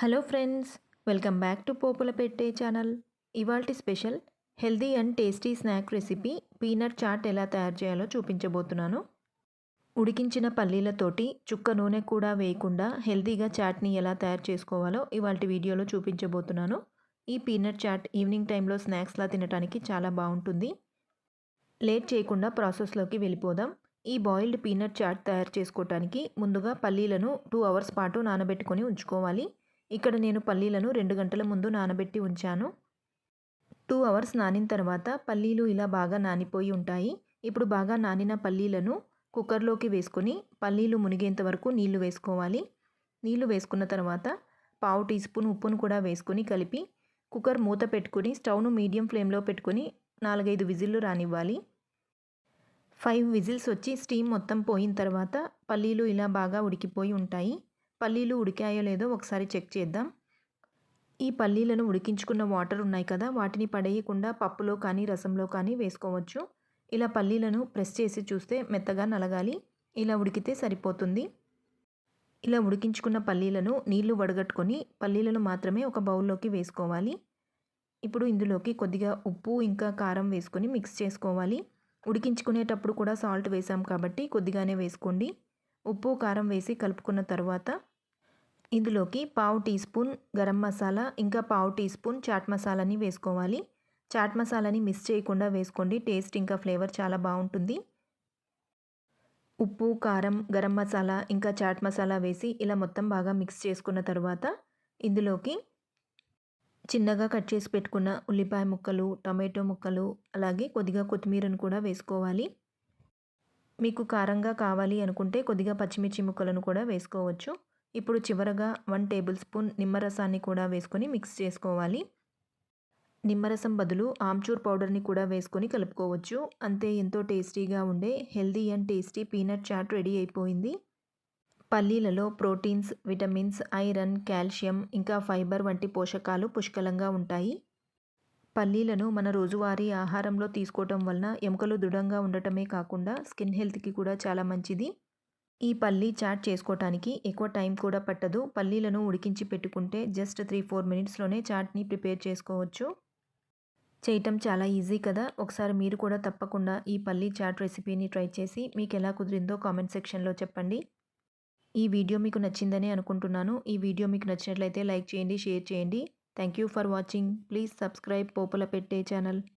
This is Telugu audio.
Hello friends welcome back to పోపుల పెట్టే ఛానల్. ఇవాల్టి special healthy and tasty snack recipe peanut chaat ఎలా తయారు చేయాలో చూపించబోతున్నాను. ఉడికించిన పల్లీలతోటి చుక్క నూనె కూడా వేయకుండా హెల్దీగా చాట్ని ఎలా తయారు చేసుకోవాలో ఇవాళ వీడియోలో చూపించబోతున్నాను. ఈ పీనట్ చాట్ ఈవినింగ్ టైంలో స్నాక్స్లా తినడానికి చాలా బాగుంటుంది. లేట్ చేయకుండా ప్రాసెస్లోకి వెళ్ళిపోదాం. ఈ బాయిల్డ్ పీనట్ చాట్ తయారు చేసుకోవటానికి ముందుగా పల్లీలను టూ అవర్స్ పాటు నానబెట్టుకొని ఉంచుకోవాలి. ఇక్కడ నేను పల్లీలను రెండు గంటల ముందు నానబెట్టి ఉంచాను. టూ అవర్స్ నానిన తర్వాత పల్లీలు ఇలా బాగా నానిపోయి ఉంటాయి. ఇప్పుడు బాగా నానిన పల్లీలను కుక్కర్లోకి వేసుకొని పల్లీలు మునిగేంత వరకు నీళ్ళు వేసుకోవాలి. నీళ్ళు వేసుకున్న తర్వాత పావు టీ స్పూన్ ఉప్పును కూడా వేసుకొని కలిపి కుక్కర్ మూత పెట్టుకుని స్టవ్ను మీడియం ఫ్లేమ్లో పెట్టుకుని నాలుగైదు విజిల్లు రానివ్వాలి. ఫైవ్ విజిల్స్ వచ్చి స్టీమ్ మొత్తం పోయిన తర్వాత పల్లీలు ఇలా బాగా ఉడికిపోయి ఉంటాయి. పల్లీలు ఉడికాయో లేదో ఒకసారి చెక్ చేద్దాం. ఈ పల్లీలను ఉడికించుకున్న వాటర్ ఉన్నాయి కదా వాటిని పడేయకుండా పప్పులో కానీ రసంలో కానీ వేసుకోవచ్చు. ఇలా పల్లీలను ప్రెస్ చేసి చూస్తే మెత్తగా నలగాలి. ఇలా ఉడికితే సరిపోతుంది. ఇలా ఉడికించుకున్న పల్లీలను నీళ్ళు వడగట్టుకొని పల్లీలను మాత్రమే ఒక బౌల్లోకి వేసుకోవాలి. ఇప్పుడు ఇందులోకి కొద్దిగా ఉప్పు ఇంకా కారం వేసుకొని మిక్స్ చేసుకోవాలి. ఉడికించుకునేటప్పుడు కూడా సాల్ట్ వేసాం కాబట్టి కొద్దిగానే వేసుకోండి. ఉప్పు కారం వేసి కలుపుకున్న తర్వాత ఇందులోకి పావు టీ స్పూన్ గరం మసాలా ఇంకా పావు టీ స్పూన్ చాట్ మసాలాని వేసుకోవాలి. చాట్ మసాలాని మిస్ చేయకుండా వేసుకోండి. టేస్ట్ ఇంకా ఫ్లేవర్ చాలా బాగుంటుంది. ఉప్పు కారం గరం మసాలా ఇంకా చాట్ మసాలా వేసి ఇలా మొత్తం బాగా మిక్స్ చేసుకున్న తర్వాత ఇందులోకి చిన్నగా కట్ చేసి పెట్టుకున్న ఉల్లిపాయ ముక్కలు టమాటో ముక్కలు అలాగే కొద్దిగా కొత్తిమీరను కూడా వేసుకోవాలి. మీకు కారంగా కావాలి అనుకుంటే కొద్దిగా పచ్చిమిర్చి ముక్కలను కూడా వేసుకోవచ్చు. ఇప్పుడు చివరగా వన్ టేబుల్ స్పూన్ నిమ్మరసాన్ని కూడా వేసుకొని మిక్స్ చేసుకోవాలి. నిమ్మరసం బదులు ఆమ్చూర్ పౌడర్ని కూడా వేసుకొని కలుపుకోవచ్చు. అంతే ఎంతో టేస్టీగా ఉండే healthy and tasty peanut chaat ready అయిపోయింది. పల్లీలలో ప్రోటీన్స్ విటమిన్స్ ఐరన్ కాల్షియం ఇంకా ఫైబర్ వంటి పోషకాలు పుష్కలంగా ఉంటాయి. పల్లీలను మన రోజువారీ ఆహారంలో తీసుకోవటం వలన ఎముకలు దృఢంగా ఉండటమే కాకుండా స్కిన్ హెల్త్కి కూడా చాలా మంచిది. ఈ పల్లీ చాట్ చేసుకోవటానికి ఎక్కువ టైం కూడా పట్టదు. పల్లీలను ఉడికించి పెట్టుకుంటే జస్ట్ త్రీ ఫోర్ మినిట్స్లోనే చాట్ని ప్రిపేర్ చేసుకోవచ్చు. చేయటం చాలా ఈజీ కదా! ఒకసారి మీరు కూడా తప్పకుండా ఈ పల్లీ చాట్ రెసిపీని ట్రై చేసి మీకు ఎలా కుదిరిందో కామెంట్ సెక్షన్లో చెప్పండి. ఈ వీడియో మీకు నచ్చిందని అనుకుంటున్నాను. ఈ వీడియో మీకు నచ్చినట్లయితే లైక్ చేయండి షేర్ చేయండి. Thank you for watching please subscribe పోపుల పెట్టే ఛానల్